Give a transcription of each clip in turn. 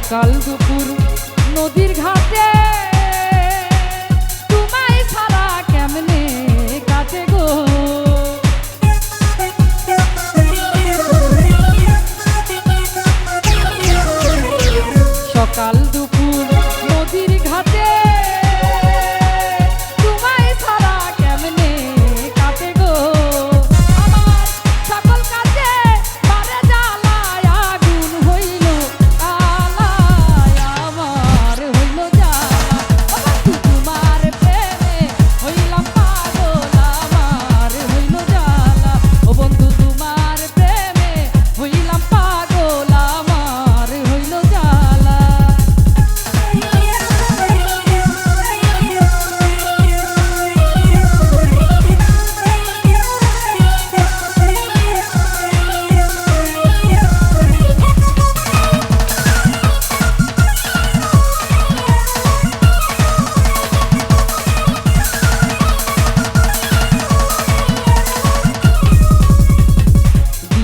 সকাল দুপুর নদীর ঘাটে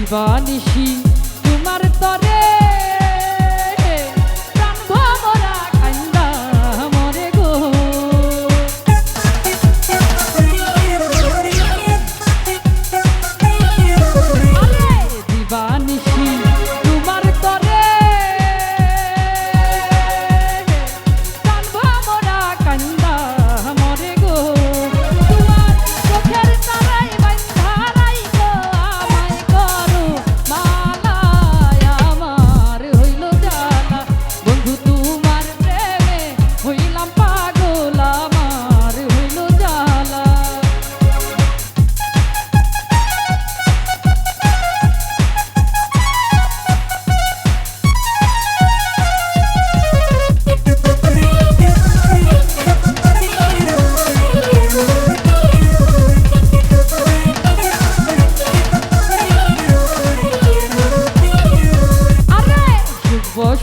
দিবানিশি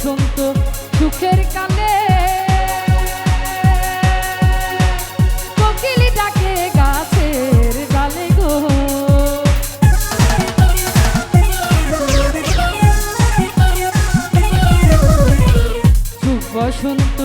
পর্যন্ত সুখের কালে কোকিলি সুখ বসন্ত